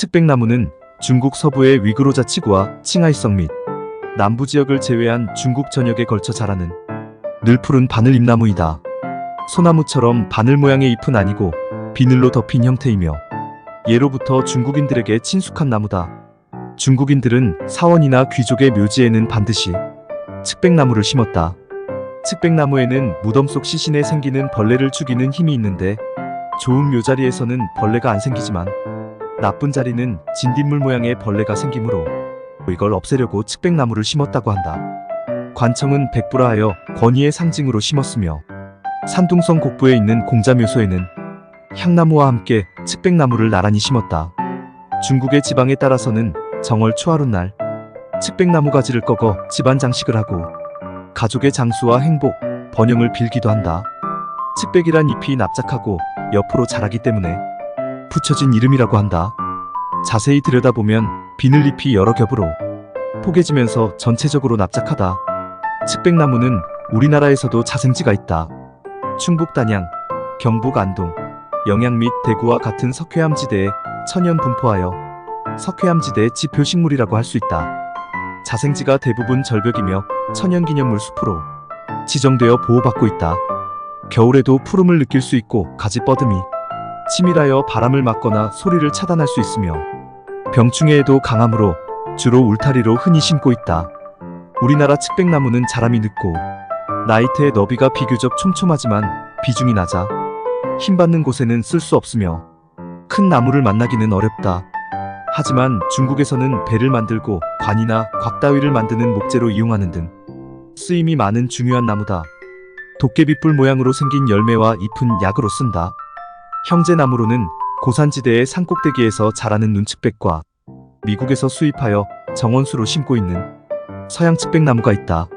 측백나무는 중국 서부의 위그로 자 치구와 칭하이성 및 남부 지역을 제외한 중국 전역에 걸쳐 자라는 늘 푸른 바늘 잎나무이다. 소나무처럼 바늘 모양의 잎은 아니고 비늘로 덮인 형태이며 예로부터 중국인들에게 친숙한 나무다. 중국인들은 사원이나 귀족의 묘지에는 반드시 측백나무를 심었다. 측백나무에는 무덤 속 시신에 생기는 벌레를 죽이는 힘이 있는데 좋은 묘자리에서는 벌레가 안 생기지만 나쁜 자리는 진딧물 모양의 벌레가 생기므로 이걸 없애려고 측백나무를 심었다고 한다. 관청은 백부라하여 권위의 상징으로 심었으며 산둥성 곡부에 있는 공자묘소에는 향나무와 함께 측백나무를 나란히 심었다. 중국의 지방에 따라서는 정월 초하룻날 측백나무 가지를 꺾어 집안 장식을 하고 가족의 장수와 행복, 번영을 빌기도 한다. 측백이란 잎이 납작하고 옆으로 자라기 때문에 붙여진 이름이라고 한다. 자세히 들여다보면 비늘잎이 여러 겹으로 포개지면서 전체적으로 납작하다. 측백나무는 우리나라에서도 자생지가 있다. 충북 단양, 경북 안동, 영양 및 대구와 같은 석회암지대에 천연 분포하여 석회암지대의 지표식물이라고 할 수 있다. 자생지가 대부분 절벽이며 천연기념물 숲으로 지정되어 보호받고 있다. 겨울에도 푸름을 느낄 수 있고 가지 뻗음이 치밀하여 바람을 막거나 소리를 차단할 수 있으며 병충해에도 강하므로 주로 울타리로 흔히 심고 있다. 우리나라 측백나무는 자람이 늦고 나이테의 너비가 비교적 촘촘하지만 비중이 낮아 힘 받는 곳에는 쓸 수 없으며 큰 나무를 만나기는 어렵다. 하지만 중국에서는 배를 만들고 관이나 곽 따위를 만드는 목재로 이용하는 등 쓰임이 많은 중요한 나무다. 도깨비뿔 모양으로 생긴 열매와 잎은 약으로 쓴다. 형제나무로는 고산지대의 산꼭대기에서 자라는 눈측백과 미국에서 수입하여 정원수로 심고 있는 서양 측백나무가 있다.